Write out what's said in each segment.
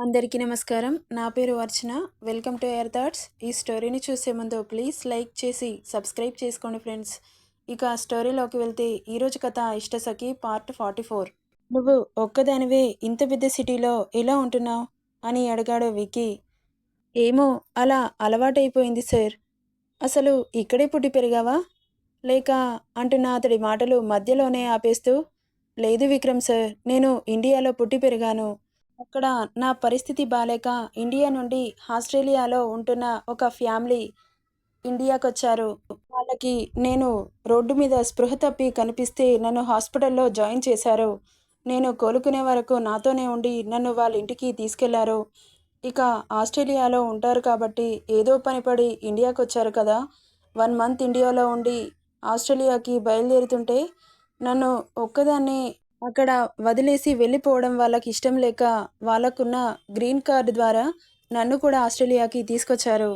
అందరికీ నమస్కారం. నా పేరు Archana. Welcome to air thoughts. ఈ స్టోరీని చూసే ముందు ప్లీజ్ లైక్ చేసి సబ్స్క్రైబ్ చేసుకోండి ఫ్రెండ్స్. ఇక స్టోరీలోకి వెళ్తే ఈరోజు కథ ఇష్టసఖి పార్ట్ ఫార్టీ ఫోర్. నువ్వు ఒక్కదానివే ఇంత పెద్ద సిటీలో ఎలా ఉంటున్నావు? అని అడిగాడు విక్కీ. ఏమో అలా అలవాటైపోయింది సార్. అసలు ఇక్కడే పుట్టి పెరిగావా? లేక అంటున్న అతడి మాటలు మధ్యలోనే ఆపేస్తూ లేదు విక్రమ్ సార్ నేను ఇండియాలో పుట్టి పెరిగాను. అక్కడ నా పరిస్థితి బాలేక ఇండియా నుండి ఆస్ట్రేలియాలో ఉంటున్న ఒక ఫ్యామిలీ ఇండియాకి వచ్చారు వాళ్ళకి నేను రోడ్డు మీద స్పృహ తప్పి కనిపిస్తే నన్ను హాస్పిటల్లో జాయిన్ చేశారు. నేను కోలుకునే వరకు నాతోనే ఉండి నన్ను వాళ్ళ ఇంటికి తీసుకెళ్ళారు. ఇక ఆస్ట్రేలియాలో ఉంటారు కాబట్టి ఏదో పని పడి ఇండియాకి వచ్చారు కదా. వన్ మంత్ ఇండియాలో ఉండి ఆస్ట్రేలియాకి బయలుదేరుతుంటే నన్ను ఒక్కదాన్ని అక్కడ వదిలేసి వెళ్ళిపోవడం వాళ్ళకి ఇష్టం లేక వాళ్ళకున్న గ్రీన్ కార్డు ద్వారా నన్ను కూడా ఆస్ట్రేలియాకి తీసుకొచ్చారు.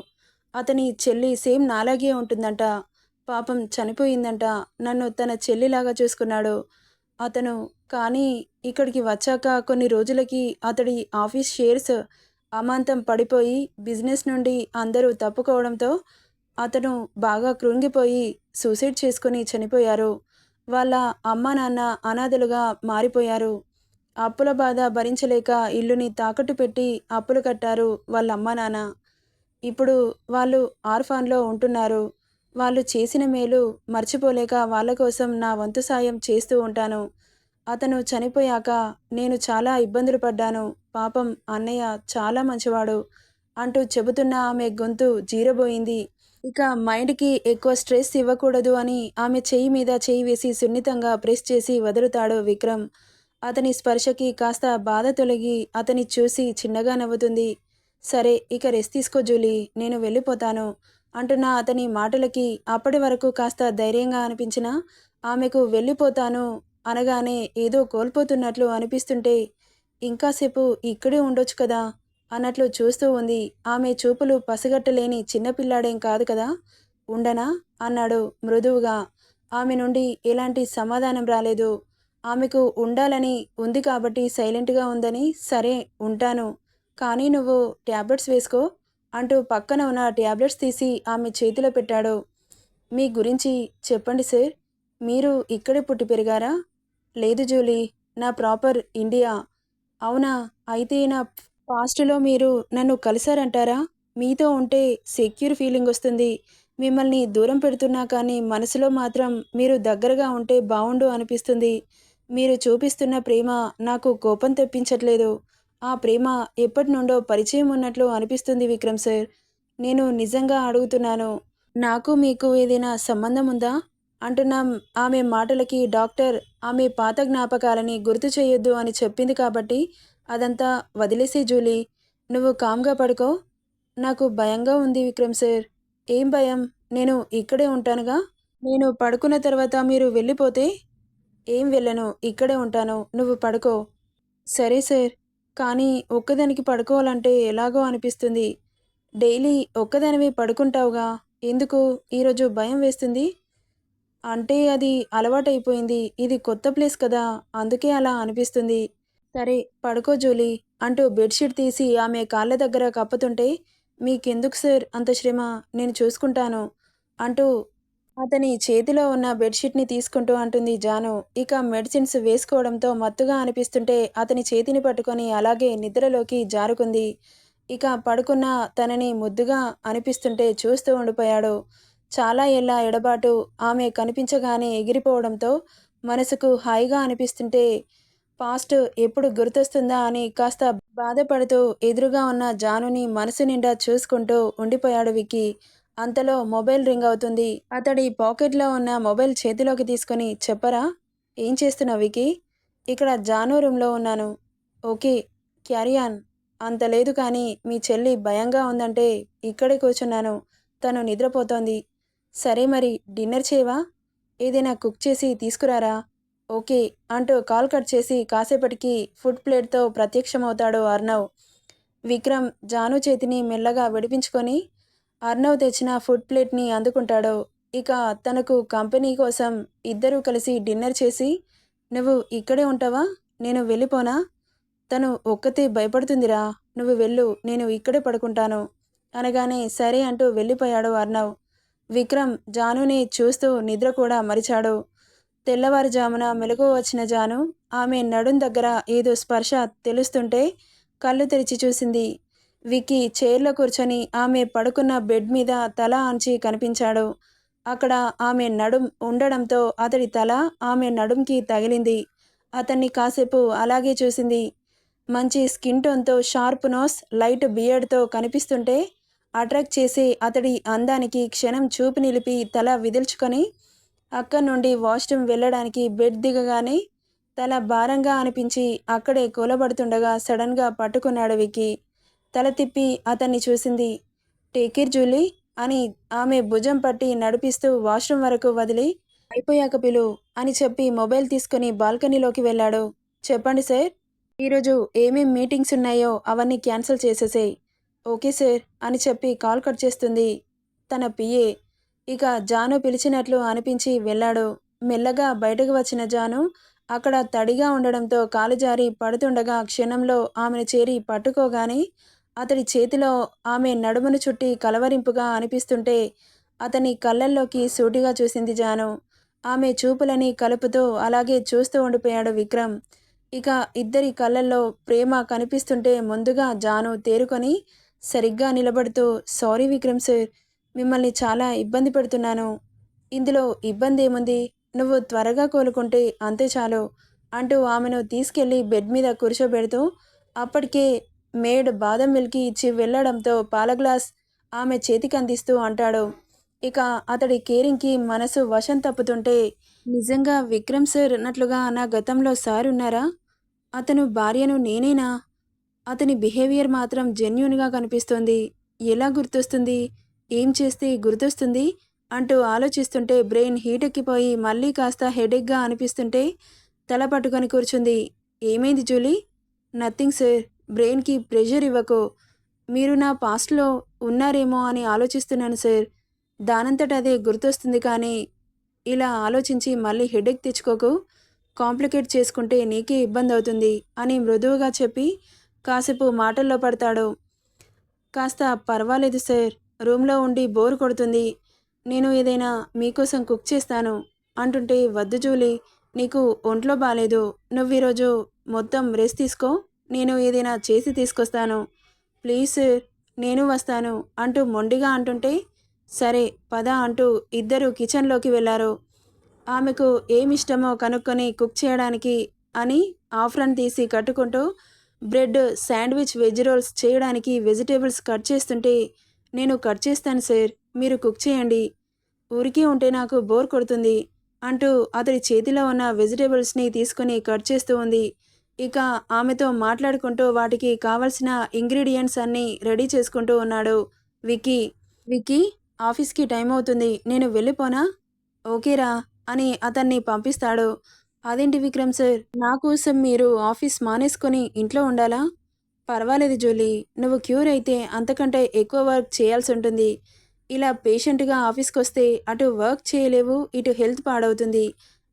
అతని చెల్లి సేమ్ నాలాగే ఉంటుందంట. పాపం చనిపోయిందంట. నన్ను తన చెల్లిలాగా చూసుకున్నాడు. అతను కానీ ఇక్కడికి వచ్చాక కొన్ని రోజులకి అతడి ఆఫీస్ షేర్స్ అమాంతం పడిపోయి బిజినెస్ నుండి అందరూ తప్పుకోవడంతో అతను బాగా కృంగిపోయి సూసైడ్ చేసుకుని చనిపోయారు. వాళ్ళ అమ్మ నాన్న అనాథలుగా మారిపోయారు. అప్పుల బాధ భరించలేక ఇల్లుని తాకట్టు పెట్టి అప్పులు కట్టారు వాళ్ళ అమ్మ నాన్న. ఇప్పుడు వాళ్ళు ఆర్ఫాన్లో ఉంటున్నారు. వాళ్ళు చేసిన మేలు మర్చిపోలేక వాళ్ళ కోసం నా వంతు సాయం చేస్తూ ఉంటాను. అతను చనిపోయాక నేను చాలా ఇబ్బందులు పడ్డాను. పాపం అన్నయ్య చాలా మంచివాడు అంటూ చెబుతున్న ఆమె గొంతు జీరబోయింది. ఇక మైండ్కి ఎక్కువ స్ట్రెస్ ఇవ్వకూడదు అని ఆమె చెయ్యి మీద చెయ్యి వేసి సున్నితంగా ప్రెస్ చేసి వదులుతాడు విక్రమ్. అతని స్పర్శకి కాస్త బాధ తొలగి అతని చూసి చిన్నగా నవ్వుతుంది. సరే ఇక రెస్ట్ తీసుకో జూలీ నేను వెళ్ళిపోతాను అంటున్న అతని మాటలకి అప్పటి వరకు కాస్త ధైర్యంగా అనిపించినా ఆమెకు వెళ్ళిపోతాను అనగానే ఏదో కోల్పోతున్నట్లు అనిపిస్తుంటే ఇంకాసేపు ఇక్కడే ఉండొచ్చు కదా అన్నట్లు చూస్తూ ఉంది. ఆమె చూపులు పసిగట్టలేని చిన్నపిల్లాడేం కాదు కదా? ఉండనా? అన్నాడు మృదువుగా. ఆమె నుండి ఎలాంటి సమాధానం రాలేదు. ఆమెకు ఉండాలని ఉంది కాబట్టి సైలెంట్గా ఉందని సరే ఉంటాను. కానీ నువ్వు ట్యాబ్లెట్స్ వేసుకో అంటూ పక్కన ఉన్న ట్యాబ్లెట్స్ తీసి ఆమె చేతిలో పెట్టాడు. మీ గురించి చెప్పండి సార్. మీరు ఇక్కడే పుట్టి పెరిగారా? లేదు జూలీ నా ప్రాపర్ ఇండియా. అవునా? అయితే నా పాస్ట్లో మీరు నన్ను కలిశారంటారా? మీతో ఉంటే సెక్యూర్ ఫీలింగ్ వస్తుంది. మిమ్మల్ని దూరం పెడుతున్నా కానీ మనసులో మాత్రం మీరు దగ్గరగా ఉంటే బాగుండు అనిపిస్తుంది. మీరు చూపిస్తున్న ప్రేమ నాకు కోపం తెప్పించట్లేదు. ఆ ప్రేమ ఎప్పటి నుండో పరిచయం ఉన్నట్లు అనిపిస్తుంది విక్రమ్ సార్. నేను నిజంగా అడుగుతున్నాను నాకు మీకు ఏదైనా సంబంధం ఉందా? అంటున్నాం ఆమె మాటలకి డాక్టర్ ఆమె పాత జ్ఞాపకాలని గుర్తు చేయొద్దు అని చెప్పింది కాబట్టి అదంతా వదిలేసే జూలీ. నువ్వు కామ్గా పడుకో. నాకు భయంగా ఉంది విక్రమ్ సార్. ఏం భయం? నేను ఇక్కడే ఉంటానుగా? నేను పడుకున్న తర్వాత మీరు వెళ్ళిపోతే? ఏం వెళ్ళను? ఇక్కడే ఉంటాను. నువ్వు పడుకో. సరే సార్. కానీ ఒక్కదానికి పడుకోవాలంటే ఎలాగో అనిపిస్తుంది. డైలీ ఒక్కదానివి పడుకుంటావుగా. ఎందుకు? ఈరోజు భయం వేస్తుంది. అంటే అది అలవాటైపోయింది. ఇది కొత్త ప్లేస్ కదా. అందుకే అలా అనిపిస్తుంది. సరే పడుకో జూలీ అంటూ బెడ్షీట్ తీసి ఆమె కాళ్ళ దగ్గర కప్పుతుంటే మీకెందుకు సార్ అంత శ్రమ? నేను చూసుకుంటాను అంటూ అతని చేతిలో ఉన్న బెడ్షీట్ని తీసుకుంటూ అంటుంది జాను. ఇక మెడిసిన్స్ వేసుకోవడంతో మత్తుగా అనిపిస్తుంటే అతని చేతిని పట్టుకొని అలాగే నిద్రలోకి జారుకుంది. ఇక పడుకున్న తనని ముద్దుగా అనిపిస్తుంటే చూస్తూ ఉండిపోయాడు. చాలా ఏళ్ళ ఎడబాటు ఆమె కనిపించగానే ఎగిరిపోవడంతో మనసుకు హాయిగా అనిపిస్తుంటే పాస్ట్ ఎప్పుడు గుర్తొస్తుందా అని కాస్త బాధపడుతూ ఎదురుగా ఉన్న జానుని మనసు నిండా చూసుకుంటూ ఉండిపోయాడు విక్కీ. అంతలో మొబైల్ రింగ్ అవుతుంది. అతడి పాకెట్లో ఉన్న మొబైల్ చేతిలోకి తీసుకొని చెప్పరా? ఏం చేస్తున్నావు వికీ ఇక్కడ జాను రూమ్లో ఉన్నాను. ఓకే క్యారియాన్ అంత లేదు కానీ మీ చెల్లి భయంగా ఉందంటే ఇక్కడే కూర్చున్నాను. తను నిద్రపోతోంది. సరే మరి డిన్నర్ చేయవా? ఏదైనా కుక్ చేసి తీసుకురారా? ఓకే అంటూ కాల్ కట్ చేసి కాసేపటికి ఫుడ్ ప్లేట్తో ప్రత్యక్షమవుతాడు అర్ణవ్ విక్రమ్ జాను చేతిని మెల్లగా విడిపించుకొని అర్ణవ్ తెచ్చిన ఫుడ్ ప్లేట్ని అందుకుంటాడు. ఇక తనకు కంపెనీ కోసం ఇద్దరూ కలిసి డిన్నర్ చేసి నువ్వు ఇక్కడే ఉంటావా? నేను వెళ్ళిపోనా? తను ఒక్కతే భయపడుతుందిరా. నువ్వు వెళ్ళు నేను ఇక్కడే పడుకుంటాను. అనగానే సరే అంటూ వెళ్ళిపోయాడు అర్ణవ్ విక్రమ్ జానుని చూస్తూ నిద్ర కూడా మరిచాడు. తెల్లవారుజామున మెలకు వచ్చిన జాను ఆమె నడుం దగ్గర ఏదో స్పర్శ తెలుస్తుంటే కళ్ళు తెరిచి చూసింది. విక్కీ చైర్లో కూర్చొని ఆమె పడుకున్న బెడ్ మీద తల ఆంచి కనిపించాడు. అక్కడ ఆమె నడుం ఉండడంతో అతడి తల ఆమె నడుంకి తగిలింది. అతన్ని కాసేపు అలాగే చూసింది. మంచి స్కిన్ టోన్తో షార్ప్ నోస్ లైట్ బియర్డ్తో కనిపిస్తుంటే అట్రాక్ట్ చేసి అతడి అందానికి క్షణం చూపు నిలిపి తల విదిల్చుకొని అక్కడి నుండి వాష్రూమ్ వెళ్ళడానికి బెడ్ దిగగానే తల భారంగా అనిపించి అక్కడే కూలబడుతుండగా సడన్గా పట్టుకున్నాడు వికి తల తిప్పి అతన్ని చూసింది. టేకిర్ జూలీ అని ఆమె భుజం పట్టి నడిపిస్తూ వాష్రూమ్ వరకు వదిలి అయిపోయాక పిలు అని చెప్పి మొబైల్ తీసుకుని బాల్కనీలోకి వెళ్ళాడు. చెప్పండి సార్ ఈరోజు ఏమేం మీటింగ్స్ ఉన్నాయో అవన్నీ క్యాన్సిల్ చేసేసేయ్. ఓకే సార్ అని చెప్పి కాల్ కట్ చేస్తుంది తన పిఏ ఇక జాను పిలిచినట్లు అనిపించి వెళ్ళాడు. మెల్లగా బయటకు వచ్చిన జాను అక్కడ తడిగా ఉండడంతో కాలు జారి పడుతుండగా క్షణంలో ఆమెను చేరి పట్టుకోగానే అతడి చేతిలో ఆమె నడుమును చుట్టి కలవరింపుగా అనిపిస్తుంటే అతని కళ్ళల్లోకి సూటిగా చూసింది జాను. ఆమె చూపులని కలుపుతూ అలాగే చూస్తూ ఉండిపోయాడు విక్రమ్. ఇక ఇద్దరి కళ్ళల్లో ప్రేమ కనిపిస్తుంటే ముందుగా జాను తేరుకొని సరిగ్గా నిలబడుతూ సారీ విక్రమ్ సార్ మిమ్మల్ని చాలా ఇబ్బంది పెడుతున్నాను. ఇందులో ఇబ్బంది ఏముంది? నువ్వు త్వరగా కోలుకుంటే అంతే చాలు అంటూ ఆమెను తీసుకెళ్ళి బెడ్ మీద కూర్చోబెడుతూ అప్పటికే మేడ్ బాదం మిల్కి ఇచ్చి వెళ్ళడంతో పాల గ్లాస్ ఆమె చేతికి అందిస్తూ అంటాడు. ఇక అతడి కేరింగ్కి మనసు వశం తప్పుతుంటే నిజంగా విక్రమ్ సార్ అన్నట్లుగా నా గతంలో సార్ ఉన్నారా? అతను భార్యను నేనేనా? అతని బిహేవియర్ మాత్రం జెన్యున్గా కనిపిస్తోంది. ఎలా గుర్తొస్తుంది? ఏం చేస్తే గుర్తొస్తుంది? అంటూ ఆలోచిస్తుంటే బ్రెయిన్ హీట్ ఎక్కిపోయి మళ్ళీ కాస్త హెడేక్గా అనిపిస్తుంటే తల పట్టుకొని కూర్చుంది. ఏమైంది జూలీ? నథింగ్ సార్ బ్రెయిన్కి ప్రెషర్ ఇవ్వకు. మీరు నా పాస్ట్లో ఉన్నారేమో అని ఆలోచిస్తున్నాను సార్. దానంతట అదే గుర్తొస్తుంది కానీ ఇలా ఆలోచించి మళ్ళీ హెడేక్ తెచ్చుకోకు. కాంప్లికేట్ చేసుకుంటే నీకే ఇబ్బంది అవుతుంది అని మృదువుగా చెప్పి కాసేపు మాటల్లో పడతాడు. కాస్త పర్వాలేదు సార్ రూమ్లో ఉండి బోర్ కొడుతుంది. నేను ఏదైనా మీకోసం కుక్ చేస్తాను అంటుంటే వద్దు జూలీ నీకు ఒంట్లో బాగాలేదు నువ్వు ఈరోజు మొత్తం రెస్ట్ తీసుకో నేను ఏదైనా చేసి తీసుకొస్తాను. ప్లీజ్ సార్ నేను వస్తాను అంటూ మొండిగా అంటుంటే సరే పద అంటూ ఇద్దరు కిచెన్లోకి వెళ్ళారు ఆమెకు ఏమిష్టమో కనుక్కొని కుక్ చేయడానికి అని ఆఫ్రన్ తీసి కట్టుకుంటూ బ్రెడ్ శాండ్విచ్ వెజ్ రోల్స్ చేయడానికి వెజిటేబుల్స్ కట్ చేస్తుంటే నేను కట్ చేస్తాను సార్. మీరు కుక్ చేయండి. ఊరికే ఉంటే నాకు బోర్ కొడుతుంది అంటూ అతడి చేతిలో ఉన్న వెజిటేబుల్స్ని తీసుకుని కట్ చేస్తూ ఉంది. ఇక ఆమెతో మాట్లాడుకుంటూ వాటికి కావలసిన ఇంగ్రీడియంట్స్ అన్నీ రెడీ చేసుకుంటూ ఉన్నాడు విక్కీ. విక్కీ ఆఫీస్కి టైం అవుతుంది. నేను వెళ్ళిపోనా? ఓకేరా అని అతన్ని పంపిస్తాడు. అదేంటి విక్రమ్ సార్? నా కోసం మీరు ఆఫీస్ మానేసుకొని ఇంట్లో ఉండాలా? పర్వాలేదు జూలీ నువ్వు క్యూర్ అయితే అంతకంటే ఎక్కువ వర్క్ చేయాల్సి ఉంటుంది. ఇలా పేషెంట్గా ఆఫీస్కి వస్తే అటు వర్క్ చేయలేవు ఇటు హెల్త్ పాడవుతుంది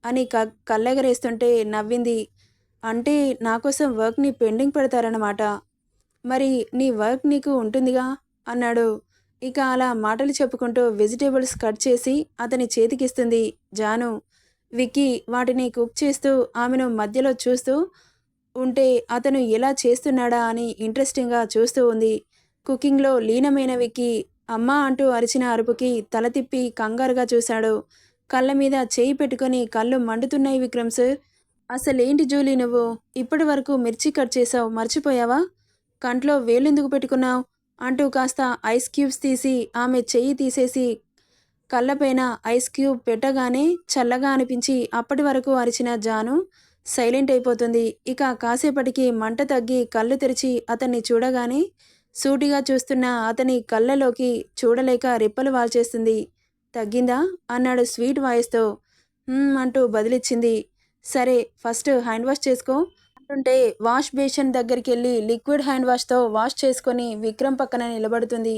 అని క కళ్ళెగరేస్తుంటే నవ్వింది. అంటే నా కోసం వర్క్ని పెండింగ్ పెడతారన్నమాట. మరి నీ వర్క్ నీకు ఉంటుందిగా? అన్నాడు. ఇక అలా మాటలు చెప్పుకుంటూ వెజిటేబుల్స్ కట్ చేసి అతని చేతికిస్తుంది జాను. విక్కీ వాటిని కుక్ చేస్తూ ఆమెను మధ్యలో చూస్తూ ఉంటే అతను ఎలా చేస్తున్నాడా అని ఇంట్రెస్టింగ్గా చూస్తూ ఉంది. కుకింగ్లో లీనమైన విక్కి అమ్మ అంటూ అరిచిన అరుపుకి తల తిప్పి కంగారుగా చూశాడు. కళ్ళ మీద చేయి పెట్టుకొని కళ్ళు మండుతున్నాయి విక్రమ్ సార్. అసలేంటి జూలీ నువ్వు? ఇప్పటి వరకు మిర్చి కట్ చేసావు మర్చిపోయావా? కంట్లో వేలెందుకు పెట్టుకున్నావు? అంటూ కాస్త ఐస్ క్యూబ్స్ తీసి ఆమె చెయ్యి తీసేసి కళ్ళపైన ఐస్ క్యూబ్ పెట్టగానే చల్లగా అనిపించి అప్పటి వరకు అరిచిన జాను సైలెంట్ అయిపోతుంది. ఇక కాసేపటికి మంట తగ్గి కళ్ళు తెరిచి అతన్ని చూడగానే సూటిగా చూస్తున్న అతని కళ్ళలోకి చూడలేక రెప్పలు వాల్చేస్తుంది. తగ్గిందా? అన్నాడు స్వీట్ వాయిస్తో. అంటూ బదిలిచ్చింది. సరే ఫస్ట్ హ్యాండ్ వాష్ చేసుకో. అంటుంటే వాష్ బేసిన్ దగ్గరికి వెళ్ళి లిక్విడ్ హ్యాండ్ వాష్తో వాష్ చేసుకొని విక్రమ్ పక్కన నిలబడుతుంది.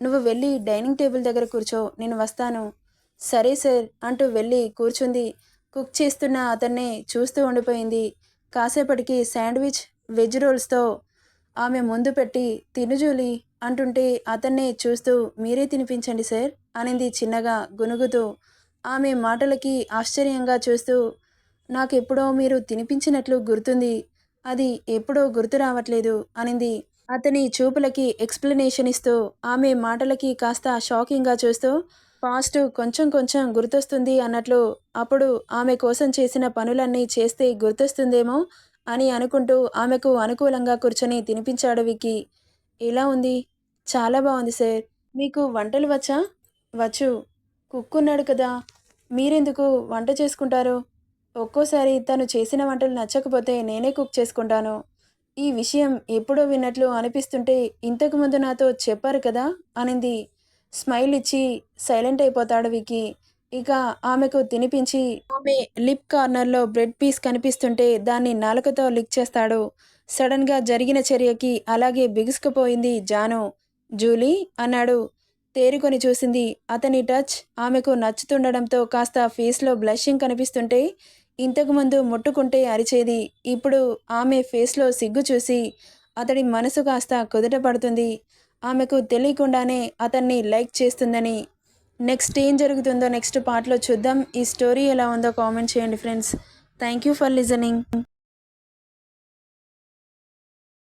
నువ్వు వెళ్ళి డైనింగ్ టేబుల్ దగ్గర కూర్చో నేను వస్తాను. సరే సార్ అంటూ వెళ్ళి కూర్చుంది. కుక్ చేస్తున్న అతన్ని చూస్తూ ఉండిపోయింది. కాసేపటికి శాండ్విచ్ వెజ్ రోల్స్తో ఆమె ముందు పెట్టి తినుజూలి అంటుంటే అతన్నే చూస్తూ మీరే తినిపించండి సార్ అనింది చిన్నగా గునుగుతూ. ఆమె మాటలకి ఆశ్చర్యంగా చూస్తూ నాకెప్పుడో మీరు తినిపించినట్లు గుర్తుంది. అది ఎప్పుడో గుర్తు రావట్లేదు అనింది. అతని చూపులకి ఎక్స్ప్లెనేషన్ ఇస్తూ ఆమె మాటలకి కాస్త షాకింగ్గా చూస్తూ పాస్ట్ కొంచెం కొంచెం గుర్తొస్తుంది అన్నట్లు అప్పుడు ఆమె కోసం చేసిన పనులన్నీ చేస్తే గుర్తొస్తుందేమో అని అనుకుంటూ ఆమెకు అనుకూలంగా కూర్చొని తినిపించాడు విక్కీ. ఎలా ఉంది? చాలా బాగుంది సార్. మీకు వంటలు వచ్చా? వచ్చు. కుక్ ఉన్నాడు కదా. మీరెందుకు వంట చేసుకుంటారు? ఒక్కోసారి తను చేసిన వంటలు నచ్చకపోతే నేనే కుక్ చేసుకుంటాను. ఈ విషయం ఎప్పుడో విన్నట్లు అనిపిస్తుంటే ఇంతకు ముందు నాతో చెప్పారు కదా? అనింది. స్మైల్ ఇచ్చి సైలెంట్ అయిపోతాడు వికి. ఇక ఆమెకు తినిపించి ఆమె లిప్ కార్నర్లో బ్రెడ్ పీస్ కనిపిస్తుంటే దాన్ని నాలుకతో లిక్ చేస్తాడు. సడన్గా జరిగిన చర్యకి అలాగే బిగుసుకుపోయింది జాను. జూలీ అన్నాడు. తేరుకొని చూసింది అతని టచ్ ఆమెకు నచ్చుతుండడంతో కాస్త ఫేస్లో బ్లషింగ్ కనిపిస్తుంటే ఇంతకుముందు ముట్టుకుంటే అరిచేది. ఇప్పుడు ఆమె ఫేస్లో సిగ్గు చూసి అతడి మనసు కాస్త కుదుట పడుతుంది. ఆమెకు తెలియకుండానే అతన్ని లైక్ చేస్తుందని. నెక్స్ట్ ఏం జరుగుతుందో నెక్స్ట్ పార్ట్లో చూద్దాం. ఈ స్టోరీ ఎలా ఉందో కామెంట్ చేయండి friends. Thank you for listening.